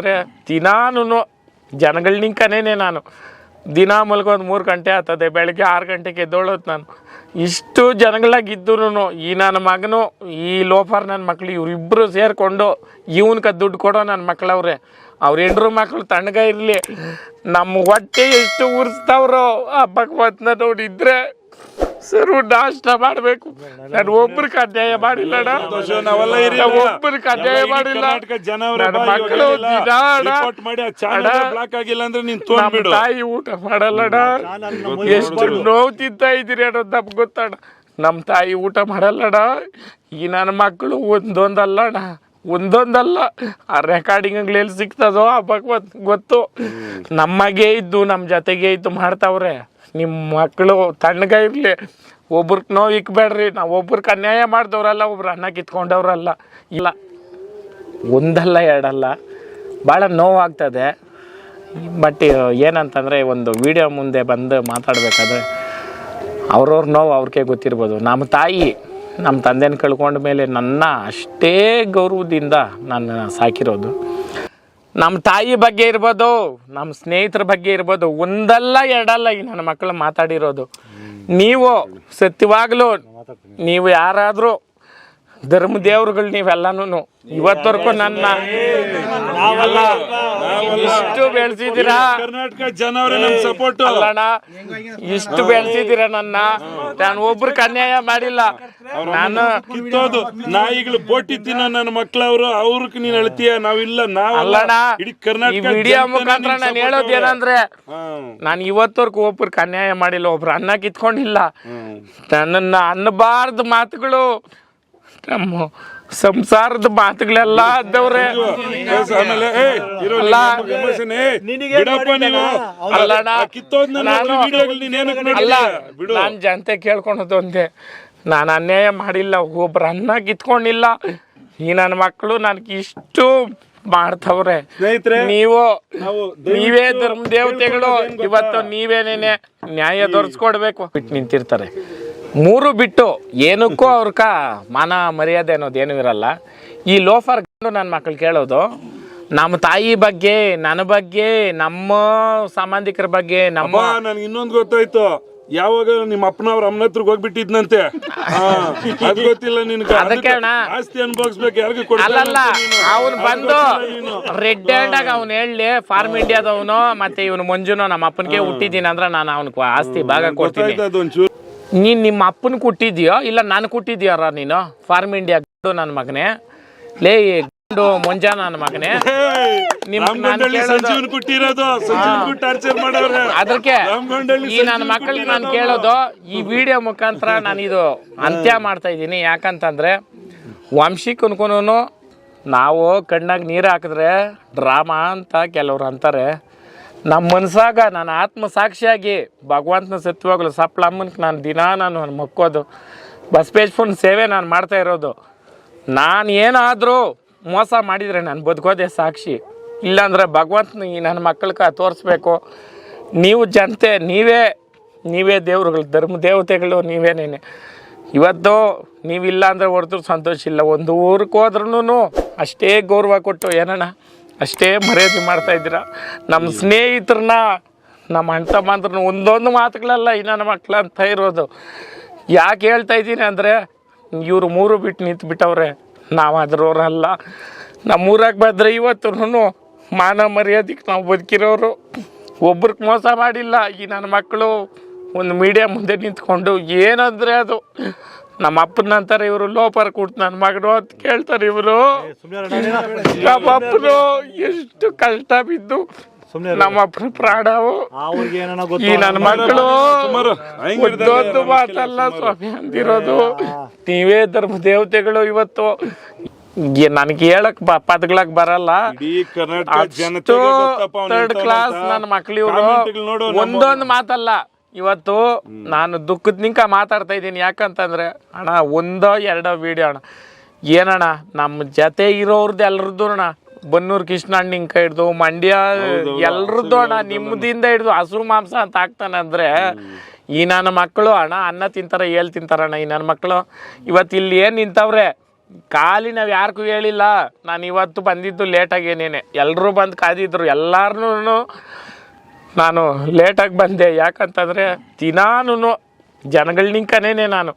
ಅಂದ್ರೆ ದಿನಾನು ಜನಗಳ ನಿಂಕನೇ ನಾನು. ದಿನ ಮಲ್ಗೋದು ಮೂರು ಗಂಟೆ ಆಗ್ತದೆ ಬೆಳಗ್ಗೆ ಆರು ಗಂಟೆಗೆ ಎದ್ದೋಳೋದು ನಾನು. ಇಷ್ಟು ಜನಗಳಾಗಿದ್ದು ಈ ನನ್ನ ಮಗನು, ಈ ಲೋಫರ್ ನನ್ನ ಮಕ್ಳು ಇವರಿಬ್ಬರು ಸೇರಿಕೊಂಡು ಇವನ್ಕ ದುಡ್ಡು ಕೊಡೋ ನನ್ನ ಮಕ್ಳವ್ರೆ. ಅವ್ರ ಎಂಡ್ರು ಮಕ್ಳು ತಣ್ಣಗ ಇರಲಿ. ನಮ್ಮ ಹೊಟ್ಟೆ ಎಷ್ಟು ಉರಿಸ್ತಾವ್ರೋ ಆ ಭಗವಂತನ ನೋಡಿದ್ರೆ ಸರ್ ನಾಷ್ಟ ಮಾಡಬೇಕು. ನಾನು ಒಬ್ರು ಅನ್ಯಾಯ ಮಾಡಿಲ್ಲ ನಾವು ಅನ್ಯಾಯ ಮಾಡಿಲ್ಲ. ನನ್ನ ಮಕ್ಕಳು ತಾಯಿ ಊಟ ಮಾಡಲ್ಲಡ ಎಷ್ಟು ನೋವು ತಿಂತ ಇದ್ದೀರಿ ಅನ್ನೋದು ನಮ್ಗೆ ಗೊತ್ತಣ್ಣ. ನಮ್ಮ ತಾಯಿ ಊಟ ಮಾಡಲ್ಲಡ ಈ ನನ್ನ ಮಕ್ಕಳು ಒಂದೊಂದಲ್ಲ ಒಂದೊಂದಲ್ಲ. ಆ ರೆಕಾರ್ಡಿಂಗ್ ಎಲ್ಲಿ ಸಿಗ್ತದೋ ಆ ಭಗವತ್ ಗೊತ್ತು. ನಮಗೆ ಇದ್ದು ನಮ್ಮ ಜೊತೆಗೆ ಇದ್ದು ಮಾಡ್ತಾವ್ರೆ. ನಿಮ್ಮ ಮಕ್ಕಳು ತಣ್ಣಗ ಇರಲಿ ಒಬ್ರಿಗೆ ನೋವು ಇಕ್ಬೇಡ್ರಿ. ನಾವು ಒಬ್ರಿಗೆ ಅನ್ಯಾಯ ಮಾಡಿದವ್ರಲ್ಲ, ಒಬ್ರು ಅನ್ನ ಕಿತ್ಕೊಂಡವ್ರಲ್ಲ. ಇಲ್ಲ. ಒಂದಲ್ಲ ಎರಡಲ್ಲ. ಭಾಳ ನೋವಾಗ್ತದೆ. ಬಟ್ ಏನಂತಂದರೆ, ಒಂದು ವಿಡಿಯೋ ಮುಂದೆ ಬಂದು ಮಾತಾಡಬೇಕಾದ್ರೆ, ಅವ್ರವ್ರ ನೋವು ಅವ್ರಿಗೆ ಗೊತ್ತಿರ್ಬೋದು. ನಮ್ಮ ತಾಯಿ ನಮ್ಮ ತಂದೆನ ಕಳ್ಕೊಂಡ ಮೇಲೆ ನನ್ನ ಅಷ್ಟೇ ಗೌರವದಿಂದ ನಾನು ಸಾಕಿರೋದು. ನಮ್ಮ ತಾಯಿ ಬಗ್ಗೆ ಇರ್ಬೋದು ನಮ್ಮ ಸ್ನೇಹಿತರ ಬಗ್ಗೆ ಇರ್ಬೋದು ಒಂದಲ್ಲ ಎರಡಲ್ಲ ಈ ನನ್ನ ಮಕ್ಕಳು ಮಾತಾಡಿರೋದು. ನೀವು ಸತ್ಯವಾಗ್ಲೂ ನೀವು ಯಾರಾದರೂ ಧರ್ಮ ದೇವ್ರುಗಳು ನೀವೆಲ್ಲನೂ ಇವತ್ತವರೆಗೂ ನನ್ನ ಇಷ್ಟು ಬೆಳೆಸಿದ್ದೀರಾ? ಸಪೋರ್ಟ್. ಅಲ್ಲಣ್ಣ ಇಷ್ಟು ಬೆಳೆಸಿದ್ದೀರ ನನ್ನ? ನಾನು ಒಬ್ರಿಗೆ ಅನ್ಯಾಯ ಮಾಡಿಲ್ಲ. ನಾನು ಕಿತ್ತೋದು ನಾಯಿಗಳು ಬೋಟಿ ತಿನ್ನ ನನ್ನ ಮಕ್ಳವ್ರು ಅವ್ರಕ್ ನೀನ್ ಹೇಳ್ತೀಯ? ನಾವಿಲ್ಲ ನಾವಲ್ಲ. ಅಲ್ಲಣ್ಣ ಇಡೀ ಈ ಕರ್ನಾಟಕ ವಿಡಿಯೋ ಮುಖಾಂತರ ನಿನ್ ಹೇಳೋದು ಏನಂದ್ರೆ ನಾನು ಇವತ್ತವರೆಗೂ ಒಬ್ರಿಗೆ ಅನ್ಯಾಯ ಮಾಡಿಲ್ಲ ಒಬ್ರು ಅನ್ನ ಕಿತ್ಕೊಂಡಿಲ್ಲ. ನನ್ನ ನನ್ನನ್ನ ಅನ್ನಬಾರ್ದು ಮಾತುಗಳು ನಮ್ಮ ಸಂಸಾರದ ಮಾತುಗಳೆಲ್ಲ ಅದ್ದವ್ರೆ ಇರೋ ಅಲ್ಲ. ನಾನು? ನೋಡಿ ವಿಡಿಯೋಗಳು ನೀನ್ ಏನಕ್ಕೆ ಅಲ್ಲ ನಾನು ಜನತೆ ಕೇಳ್ಕೊಳೋದು ಒಂದೇ. ನಾನು ಅನ್ಯಾಯ ಮಾಡಿಲ್ಲ ಒಬ್ರು ಅನ್ನ ಕಿತ್ಕೊಂಡಿಲ್ಲ. ಈ ನನ್ನ ಮಕ್ಕಳು ನನಗೆ ಇಷ್ಟು ಮಾಡ್ತವ್ರೆ. ನೀವು ನಾವು ಧರ್ಮ ದೇವತೆಗಳು ಇವತ್ತು ನೀವೇನೇನೆ ನ್ಯಾಯ ತೋರಿಸ್ಕೊಡ್ಬೇಕು. ಬಿಟ್ಟು ನಿಂತಿರ್ತಾರೆ. ಮೂರು ಬಿಟ್ಟು ಏನಕ್ಕೂ ಅವ್ರಕ ಮಾನ ಮರ್ಯಾದೆ ಅನ್ನೋದು ಏನೂ ಇರಲ್ಲ. ಈ ಲೋಫರ್ ಗಂಡು ನನ್ನ ಮಕ್ಳು ಕೇಳೋದು ನಮ್ಮ ತಾಯಿ ಬಗ್ಗೆ ನನ್ನ ಬಗ್ಗೆ ನಮ್ಮ ಸಂಬಂಧಿಕರ ಬಗ್ಗೆ ನಮ್ಮ ನನ್ಗೆ ಇನ್ನೊಂದು ಗೊತ್ತಾಯ್ತು. ಯಾವಾಗ ನಿಮ್ಮ ಅಪ್ಪನವ್ರ ಅಮ್ಮನ ಹತ್ರಕ್ಕೆ ಹೋಗ್ಬಿಟ್ಟಿದ್ನಂತೆ? ಅದ್ ಗೊತ್ತಿಲ್ಲ ನಿನ್ಗೆ. ಅದಕ್ಕೆ ಅಣ್ಣ. ಆಸ್ತಿ ಅನ್ಭವಿಸ್ಬೇಕು ಯಾರಿಗೂ ಅಲ್ಲಲ್ಲ ಅವನು ಬಂದು ರೆಡ್ ಹ್ಯಾಂಡ್ ಆಗ ಅವ್ನು ಹೇಳಿ ಫಾರ್ಮ್ ಇಂಡಿಯಾದವನು ಮತ್ತೆ ಇವನು ಮಂಜುನು ನಮ್ಮ ಅಪ್ಪನಿಗೆ ಹುಟ್ಟಿದ್ದೀನಿ ಅಂದ್ರೆ ನಾನು ಅವನಿಗೆ ಆಸ್ತಿ ಭಾಗ ಕೊಡ್ತೀನಿ. ಗೊತ್ತಾಯ್ತು ಅದೊಂಚೂರು. ನೀನ್ ನಿಮ್ಮ ಅಪ್ಪನ ಕೊಟ್ಟಿದ್ಯೋ ಇಲ್ಲ ನಾನು ಕೊಟ್ಟಿದ್ಯಾರ ನೀನು? ಫಾರ್ಮ್ ಇಂಡಿಯಾ ಗಂಡು ನನ್ನ ಮಗನೇ. ಲೇ ಗಂಡು ಮುಂಜ ನನ್ನ ಮಗನೇ. ಸಂಜೀವನ್ ಕೊಟ್ಟಿರೋದು ಸಂಜೀವನ್ ಟಾರ್ಚರ್ ಮಾಡವ್ರೆ ಅದಕ್ಕೆ ಈ ನನ್ನ ಮಕ್ಕಳಿಗೆ ನಾನು ಕೇಳೋದು ಈ ವಿಡಿಯೋ ಮುಖಾಂತರ ನಾನು ಇದು ಅಂತ್ಯ ಮಾಡ್ತಾ ಇದ್ದೀನಿ. ಯಾಕಂತಂದ್ರೆ ವಂಶಿಕನ್ಕೂನು ನಾವು ಕಣ್ಣಾಗ ನೀರು ಹಾಕಿದ್ರೆ ಡ್ರಾಮಾ ಅಂತ ಕೆಲವ್ರು ಅಂತಾರೆ. ನಮ್ಮ ಮನಸ್ಸಾಗ ನಾನು ಆತ್ಮ ಸಾಕ್ಷಿಯಾಗಿ ಭಗವಂತನ ಸತ್ಯವಾಗಲು ಸಪ್ಲಮ್ಮನ್ಗೆ ನಾನು ದಿನ ನಾನು ಮಕ್ಕೋದು. ಬಸವೇಶ್ವರನ ಸೇವೆ ನಾನು ಮಾಡ್ತಾ ಇರೋದು. ನಾನು ಏನಾದರೂ ಮೋಸ ಮಾಡಿದರೆ ನಾನು ಬದುಕೋದೆ ಸಾಕ್ಷಿ. ಇಲ್ಲಾಂದ್ರೆ ಭಗವಂತನ ಈ ನನ್ನ ಮಕ್ಕಳಿಗೆ ತೋರಿಸ್ಬೇಕು. ನೀವು ಜನತೆ, ನೀವೇ ನೀವೇ ದೇವ್ರುಗಳು, ಧರ್ಮ ದೇವತೆಗಳು ನೀವೇನೇನೆ ಇವತ್ತು ನೀವಿಲ್ಲ ಅಂದರೆ ಹೊರತು ಸಂತೋಷ ಇಲ್ಲ. ಒಂದು ಊರಿಗೆ ಹೋದ್ರೂ ಅಷ್ಟೇ ಗೌರವ ಕೊಟ್ಟು, ಏನಣ್ಣ, ಅಷ್ಟೇ ಮರ್ಯಾದೆ ಮಾಡ್ತಾ ಇದ್ದೀರಾ? ನಮ್ಮ ಸ್ನೇಹಿತರನ್ನ, ನಮ್ಮ ಅಣ್ಣ ಒಂದೊಂದು ಮಾತುಗಳಲ್ಲ ಈ ನನ್ನ ಮಕ್ಳು ಅಂತ ಇರೋದು. ಯಾಕೆ ಹೇಳ್ತಾ ಇದ್ದೀನಿ ಅಂದರೆ, ಇವರು ಮೂರು ಬಿಟ್ಟು ನಿಂತು ಬಿಟ್ಟವ್ರೆ ನಾವು ಅದ್ರವ್ರಲ್ಲ ನಮ್ಮ ಊರಾಗ ಬಂದರೆ ಇವತ್ತು ಮಾನ ಮರ್ಯಾದಕ್ಕೆ ನಾವು ಬದುಕಿರೋರು. ಒಬ್ರಿಗೆ ಮೋಸ ಮಾಡಿಲ್ಲ. ಈ ನನ್ನ ಮಕ್ಕಳು ಒಂದು ಮೀಡಿಯಾ ಮುಂದೆ ನಿಂತ್ಕೊಂಡು ಏನಂದ್ರೆ ಅದು. ನಮ್ಮ ಅಪ್ಪನ ಅಂತಾರೆ ಇವರು ಲೋಪರ್ ಕೊಟ್ಟು ನನ್ನ ಮಗಳು ಅಂತ ಕೇಳ್ತಾರೆ ಇವರು. ನಮ್ಮ ಅಪ್ಪನು ಎಷ್ಟು ಕಷ್ಟ ಬಿದ್ದು ನಮ್ಮ ಅಪ್ಪನ ಪ್ರಾಣವು. ಈ ನನ್ನ ಮಕ್ಕಳು ದೊಡ್ಡ ಮಾತಲ್ಲ ಸ್ವಾಮಿ ಅಂದಿರೋದು. ನೀವೇ ಧರ್ಮ ದೇವತೆಗಳು ಇವತ್ತು. ನನಗೆ ಹೇಳಕ್ ಬ ಪದಗಳಕ್ ಬರಲ್ಲ. Third class. ನನ್ನ ಮಕ್ಳು ಇವರು. ಒಂದೊಂದು ಮಾತಲ್ಲ. ಇವತ್ತು ನಾನು ದುಃಖದ ನಿಂಕ ಮಾತಾಡ್ತಾ ಇದ್ದೀನಿ. ಯಾಕಂತಂದ್ರೆ ಅಣ್ಣ ಒಂದೋ ಎರಡೋ ವಿಡಿಯೋ ಅಣ್ಣ. ಏನಣ್ಣ ನಮ್ಮ ಜೊತೆ ಇರೋರ್ದು ಎಲ್ರದ್ದು ಅಣ್ಣ. ಬನ್ನೂರು ಕೃಷ್ಣ ಇಂಕ ಹಿಡ್ದು ಮಂಡ್ಯ ಎಲ್ರದ್ದು ಅಣ್ಣ ನಿಮ್ಮದಿಂದ ಹಿಡ್ದು ಹಸು ಮಾಂಸ ಅಂತ ಹಾಕ್ತಾನೆ ಅಂದ್ರೆ ಈ ನನ್ನ ಮಕ್ಕಳು ಅಣ್ಣ ಅನ್ನ ತಿಂತಾರ ಏಲ್ ತಿಂತಾರಣ್ಣ ಈ ನನ್ನ ಮಕ್ಕಳು ಇವತ್ತು ಇಲ್ಲಿ ಏನು ನಿಂತವ್ರೆ? ಖಾಲಿ ನಾವು ಯಾರಿಗೂ ಹೇಳಿಲ್ಲ. ನಾನು ಇವತ್ತು ಬಂದಿದ್ದು ಲೇಟಾಗಿ ಏನೇನೆ. ಎಲ್ಲರೂ ಬಂದು ಕಾದಿದ್ರು. ಎಲ್ಲಾರನ್ನೂ ನಾನು ಲೇಟಾಗಿ ಬಂದೆ. ಯಾಕಂತಂದರೆ ದಿನಾನು ಜನಗಳ ನಿಂಕನೇ ನಾನು.